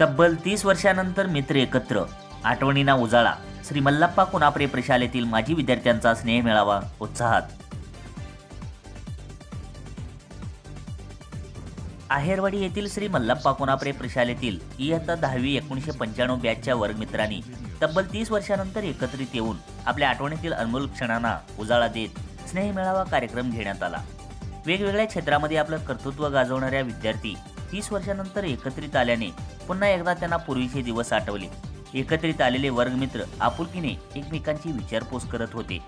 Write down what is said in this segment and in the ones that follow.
तब्बल तीस वर्षानंतर मित्र एकत्र. आठवणींना उजाळा. श्री मल्लाप्पा कुणाप्रे प्रशालेतील माजी विद्यार्थ्यांचा स्नेह मिळावा उत्साहात. आहेरवाडी येथील श्री मल्लाप्पा कोनापरे प्रशालेतील इयत्ता दहावी एकोणीसशे पंच्याण्णव बॅचच्या वर्गमित्रांनी तब्बल तीस वर्षानंतर एकत्रित येऊन आपल्या आठवणीतील अनमोल क्षणांना उजाळा देत स्नेह मेळावा कार्यक्रम घेण्यात आला. वेगवेगळ्या क्षेत्रामध्ये आपलं कर्तृत्व गाजवणाऱ्या विद्यार्थी तीस वर्षानंतर एकत्रित आल्याने पुन्हा एकदा त्यांना पूर्वीचे दिवस आठवले. एकत्रित आलेले वर्गमित्र आपुलकीने एकमेकांची विचारपूस करत होते.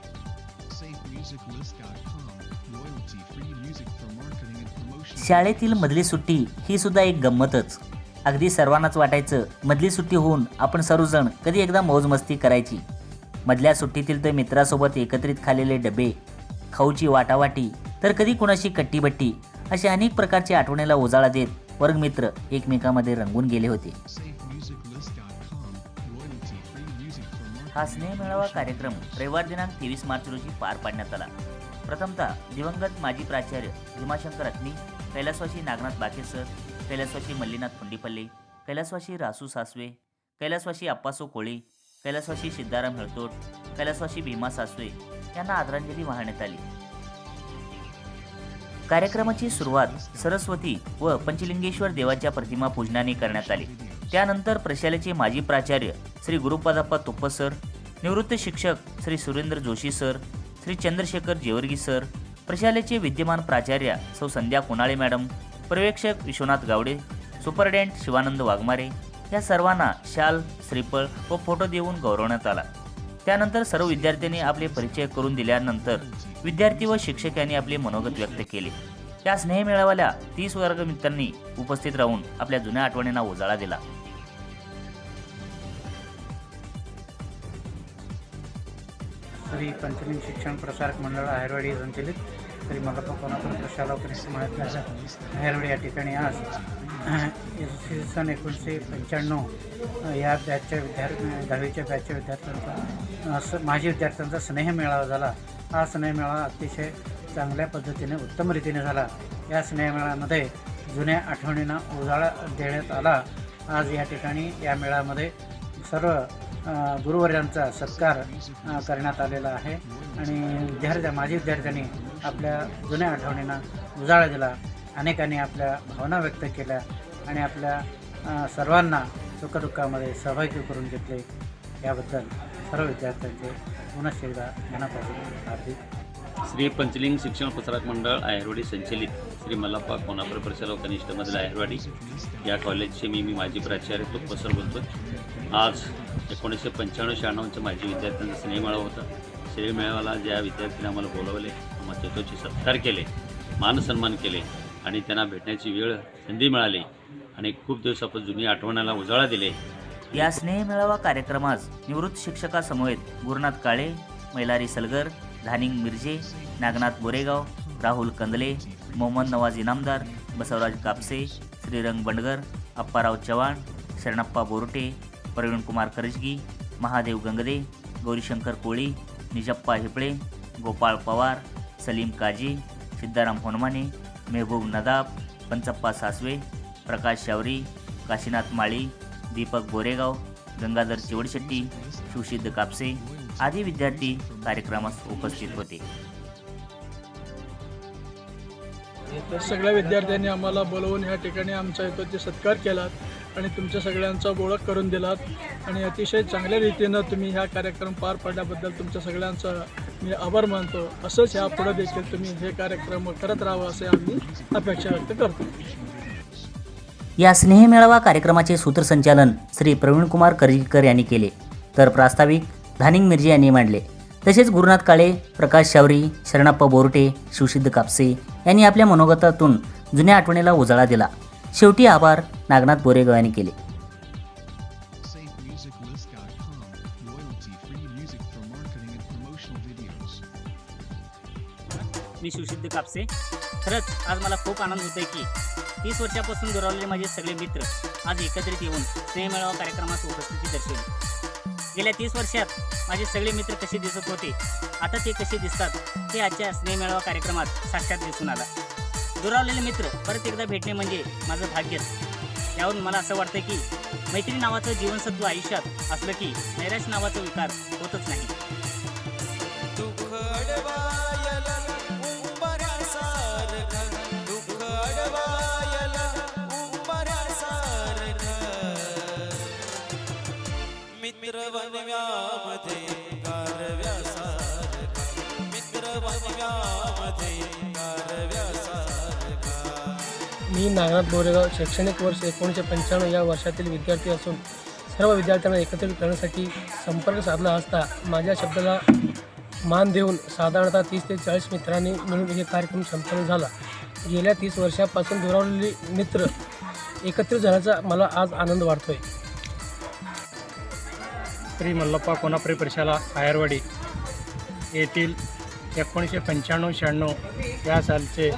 शाळेतील मधली सुट्टी ही सुद्धा एक गंमतच. अगदी सर्वांनाच वाटायचं मधली सुट्टी होऊन आपण सर्वजण कधी एकदा मौजमस्ती करायची. मधल्या सुट्टीतील तर मित्रासोबत एकत्रित खालेले डबे खाऊची वाटावाटी तर कधी कुणाशी कट्टीबट्टी अशा अनेक प्रकारची आठवणीला उजाळा देत वर्गमित्र एकमेकामध्ये रंगून गेले होते. हा स्नेह मेळावा कार्यक्रम रविवार दिनांक तेवीस मार्च रोजी पार पाडण्यात आला. प्रथमतः दिवंगत माजी प्राचार्य भीमाशंकर अत्नी कैलासवासी नागनाथ बाकेसर कैलासवासी मल्लीनाथ फुंडीपल्ले कैलासवासी रासू सासवे कैलासवासी अप्पासो कोळी कैलासवासी सिद्धाराम हेळतोड कैलासवासी भीमा सासवे यांना आदरांजली वाहण्यात आली. कार्यक्रमाची सुरुवात सरस्वती व पंचलिंगेश्वर देवाच्या प्रतिमा पूजनाने करण्यात आली. त्यानंतर प्रशालेचे माजी प्राचार्य श्री गुरुपादाप्पा तुप्प सर निवृत्त शिक्षक श्री सुरेंद्र जोशी सर श्री चंद्रशेखर जेवर्गी सर प्रशालेचे विद्यमान प्राचार्य सौ संध्या कुणाळे मॅडम पर्यवेक्षक विश्वनाथ गावडे सुपरडेंट शिवानंद वाघमारे या सर्वांना शाल श्रीफळ व फोटो देऊन गौरवण्यात आला. त्यानंतर सर्व विद्यार्थ्यांनी आपले परिचय करून दिल्यानंतर विद्यार्थी व शिक्षक यांनी आपले मनोगत व्यक्त केले. त्या स्नेह मेळाव्याला तीस वर्गमित्रांनी उपस्थित राहून आपल्या जुन्या आठवणींना उजाळा दिला. श्री पंचमी शिक्षण प्रसारक मंडळ आहेरवाडी संचलित. श्री मल्लप्पा कोल्हापूर प्रशाला परिसर आहेरवाडी या ठिकाणी आज इसवी सन एकोणीसशे पंच्याण्णव या बॅचच्या विद्यार्थी दहावीच्या बॅचच्या विद्यार्थ्यांचा अ, माजी विद्यार्थ्यांचा स्नेह मेळावा झाला. हा स्नेह मेळावा अतिशय चांगल्या पद्धतीने उत्तम रीतीने झाला. या स्नेह जुन्या आठवणींना उजाळा देण्यात आला. आज या ठिकाणी या मेळामध्ये सर्व गुरुवर्यांचा सत्कार करण्यात आलेला आहे. आणि विद्यार्थ्या माजी विद्यार्थ्यांनी आपल्या जुन्या आठवणींना उजाळा दिला. अनेकांनी आपल्या भावना व्यक्त केल्या आणि आपल्या सर्वांना सुखदुःखामध्ये सहभागी करून घेतले. याबद्दल सर्व विद्यार्थ्यांचे पुनश्च एकदा मनापासून हार्दिक श्री पंचलिंग शिक्षण प्रसारक मंडळ आहेरवाडी संचलित. श्री मल्लाप्पा कोणापूर परिसर कनिष्ठमधील आहेरवाडी या कॉलेजचे मी मी माजी प्राचार्य तुप्प बोलतो. आज एकोणीसशे पंच्याण्णव शहाण्णवच्या माजी विद्यार्थ्यांचा स्नेहमेळावा होता. स्नेह ज्या विद्यार्थ्यांनी आम्हाला बोलवले आम्हाला त्याचे सत्कार केले मानसन्मान केले आणि त्यांना भेटण्याची वेळ संधी मिळाली आणि खूप दिवसापासून जुनी आठवणाला उजाळा दिले. या स्नेह मेळावा कार्यक्रमास निवृत्त शिक्षकासमवेत गुरुनाथ काळे मैलारी सलगर धानिंग मिरजे नागनाथ बोरेगाव राहुल कंदले मोहम्मद नवाज इनामदार बसवराज कापसे श्रीरंग बंडगर अप्पाराव चव्हाण शरणप्पा बोरटे प्रवीणकुमार करजगी महादेव गंगदे गौरीशंकर कोळी निजप्पा हिपळे गोपाळ पवार सलीम काजी सिद्धाराम होनमाने मेहबूब नदाब पंचप्पा सासवे प्रकाश शावरी काशीनाथ माळी दीपक बोरेगाव गंगाधर शिवडशेट्टी सुशिद्ध कापसे आदी विद्यार्थी कार्यक्रमास उपस्थित होते. सगळ्या विद्यार्थ्यांनी आम्हाला बोलवून ह्या ठिकाणी आमचा येतो ते सत्कार केलात आणि तुमच्या सगळ्यांचा ओळख करून दिलात. आणि अतिशय चांगल्या रीतीनं तुम्ही ह्या कार्यक्रम पार पाडल्याबद्दल तुमच्या सगळ्यांचा मी आभार मानतो. असंच ह्या पुढे देखील तुम्ही हे कार्यक्रम करत राहावं असे आम्ही अपेक्षा व्यक्त करतो. या स्नेह मेळावा कार्यक्रमाचे सूत्रसंचालन श्री प्रवीणकुमार करजीकर यांनी केले. तर प्रास्ताविक धानिंग मिर्जे यांनी मांडले. तसेच गुरुनाथ काळे प्रकाश शावरी शरणप्पा बोरटे शिवसिद्ध कापसे यांनी आपल्या मनोगतातून जुन्या आठवणीला उजाळा दिला. शेवटी आभार नागनाथ बोरेगाव यांनी केले. शिवसिद्ध कापसे. खरंच आज मला खूप आनंद होतोय की तीस वर्षापासून दुरावलेले माझे सगळे मित्र आज एकत्रित येऊन स्नेहमेळावा कार्यक्रमात उपस्थिती दर्शवली. गेल्या तीस वर्षात माझे सगळे मित्र कसे दिसत होते आता ते कसे दिसतात ते आजच्या स्नेहमेळावा कार्यक्रमात साक्षात दिसून आला. दुरावलेले मित्र परत एकदा भेटणे म्हणजे माझं भाग्यच. यावरून मला असं वाटतं की मैत्री नावाचं जीवनसत्व आयुष्यात असलं की नैराश नावाचा विकार होतच नाही. मी नागनाथ बोरेगाव शैक्षणिक वर्ष एकोणीसशे पंच्याण्णव या वर्षातील विद्यार्थी असून सर्व विद्यार्थ्यांना एकत्रित करण्यासाठी संपर्क साधला असता माझ्या शब्दाला मान देऊन साधारणतः तीस ते चाळीस मित्रांनी मिळून हे कार्यक्रम संपन्न झाला. गेल्या तीस वर्षापासून दुरावलेले मित्र एकत्रित झाल्याचा मला आज आनंद वाटतोय. श्री मल्लप्पा कोणाप्रे परिशाला आयरवाडी येथील एकोणीसशे पंच्याण्णव शहाण्णव या सालचे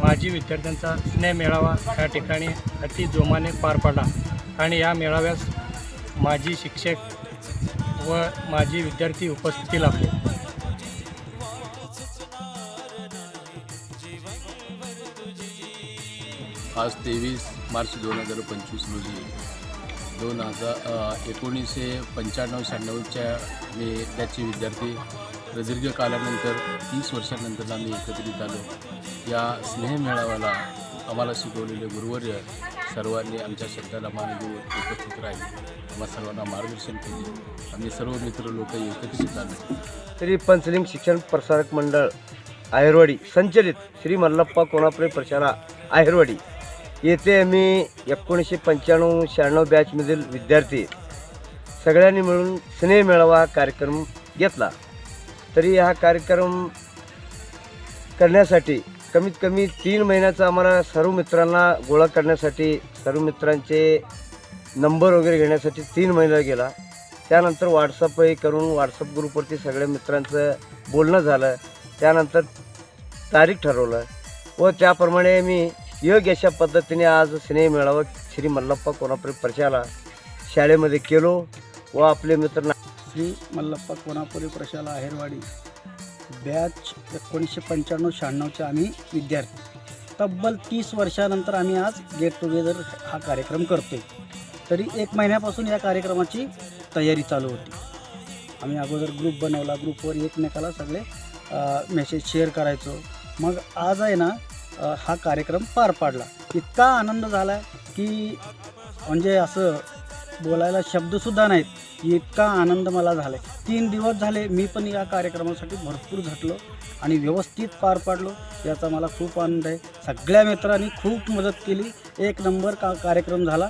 माजी विद्यार्थ्यांचा स्नेह मेळावा या ठिकाणी अति जोमाने पार पडला. आणि या मेळाव्यास माजी शिक्षक व माजी विद्यार्थी उपस्थिती लाभले. आज तेवीस मार्च दोन हजार पंचवीस रोजी दोन हजार एकोणीसशे पंच्याण्णव शहाण्णवच्या मी त्याचे विद्यार्थी प्रदीर्घ कालानंतर तीस वर्षानंतर आम्ही एकत्रित आलो. या स्नेहमेळाव्याला आम्हाला शिकवलेले गुरुवर्य सर्वांनी आमच्या शब्दाला मान देऊन एकत्रित राहिले. आम्हा सर्वांना मार्गदर्शन केले. आम्ही सर्व मित्र लोक एकत्रित आलो. श्री पंचलिंग शिक्षण प्रसारक मंडळ आहेरवाडी संचलित श्री मल्लप्पा कोणापुरे प्रशाला आहेरवाडी येथे आम्ही एकोणीसशे पंच्याण्णव शहाण्णव बॅचमधील विद्यार्थी. सगळ्यांनी मिळून स्नेह मेळावा कार्यक्रम घेतला. तरी हा कार्यक्रम करण्यासाठी कमीत कमी तीन महिन्याचा आम्हाला सर्व मित्रांना गोळा करण्यासाठी सर्व मित्रांचे नंबर वगैरे घेण्यासाठी तीन महिना गेला. त्यानंतर व्हॉट्सअपही करून व्हॉट्सअप ग्रुपवरती सगळ्या मित्रांचं बोलणं झालं. त्यानंतर तारीख ठरवलं व त्याप्रमाणे मी योग्य अशा पद्धतीने आज स्नेह मेळावा श्री मल्लप्पा कोणाप्रे प्रशाला शाळेमध्ये केलो व आपले मित्र ना- श्री मल्लप्पा कोणापुरी प्रशाला आहेरवाडी बॅच एकोणीसशे पंच्याण्णव शहाण्णवचे आम्ही विद्यार्थी. तब्बल तीस वर्षानंतर आम्ही आज गेट टुगेदर हा कार्यक्रम करतो आहे तरी एक महिन्यापासून या कार्यक्रमाची तयारी चालू होती. आम्ही अगोदर ग्रुप बनवला ग्रुपवर एकमेकाला सगळे मेसेज शेअर करायचो. मग आज आहे ना हा कार्यक्रम पार पाडला. इतका आनंद झाला की म्हणजे असं बोलायला शब्दसुद्धा नाहीत. इतका आनंद मला झाला आहे तीन दिवस झाले मी पण या कार्यक्रमासाठी भरपूर झटलो आणि व्यवस्थित पार पाडलो याचा मला खूप आनंद आहे. सगळ्या मित्रांनी खूप मदत केली. एक नंबर का कार्यक्रम झाला.